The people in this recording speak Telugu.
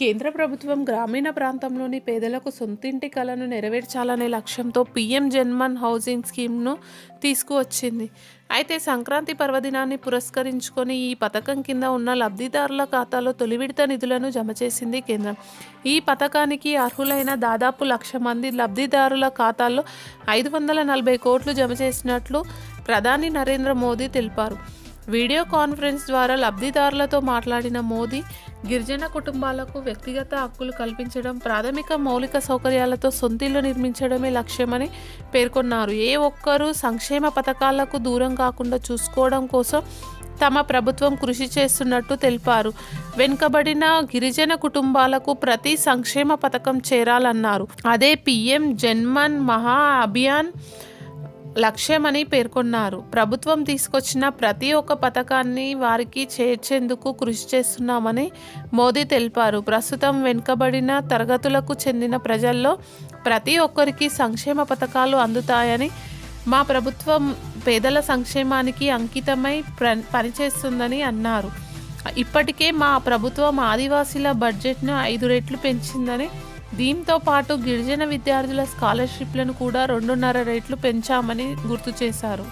కేంద్ర ప్రభుత్వం గ్రామీణ ప్రాంతంలోని పేదలకు సొంతింటి కలను నెరవేర్చాలనే లక్ష్యంతో పీఎం జన్మన్ హౌసింగ్ స్కీమ్ను తీసుకువచ్చింది. అయితే సంక్రాంతి పర్వదినాన్ని పురస్కరించుకొని ఈ పథకం కింద ఉన్న లబ్ధిదారుల ఖాతాలో తొలి విడత నిధులను జమ చేసింది కేంద్రం. ఈ పథకానికి అర్హులైన దాదాపు లక్ష మంది లబ్ధిదారుల ఖాతాల్లో ఐదు వందల నలభై కోట్లు జమ చేసినట్లు ప్రధాని నరేంద్ర మోదీ తెలిపారు. వీడియో కాన్ఫరెన్స్ ద్వారా లబ్ధిదారులతో మాట్లాడిన మోదీ గిరిజన కుటుంబాలకు వ్యక్తిగత హక్కులు కల్పించడం ప్రాథమిక మౌలిక సౌకర్యాలతో సొంతిల్లు నిర్మించడమే లక్ష్యమని పేర్కొన్నారు. ఏ ఒక్కరూ సంక్షేమ పథకాలకు దూరం కాకుండా చూసుకోవడం కోసం తమ ప్రభుత్వం కృషి చేస్తున్నట్టు తెలిపారు. వెనుకబడిన గిరిజన కుటుంబాలకు ప్రతి సంక్షేమ పథకం చేరాలన్నారు. అదే పిఎం జన్మన్ మహా అభియాన్ లక్ష్యమని పేర్కొన్నారు. ప్రభుత్వం తీసుకొచ్చిన ప్రతి ఒక్క పథకాన్ని వారికి చేర్చేందుకు కృషి చేస్తున్నామని మోదీ తెలిపారు. ప్రస్తుతం వెనుకబడిన తరగతులకు చెందిన ప్రజల్లో ప్రతి ఒక్కరికి సంక్షేమ పథకాలు అందుతాయని మా ప్రభుత్వం పేదల సంక్షేమానికి అంకితమై ప్ర పనిచేస్తుందని అన్నారు. ఇప్పటికే మా ప్రభుత్వం ఆదివాసీల బడ్జెట్ను ఐదు రెట్లు పెంచిందని దీంతో పాటు గిరిజన విద్యార్థుల స్కాలర్షిప్లను కూడా రెండున్నర రేట్లు పెంచామని గుర్తు చేశారు.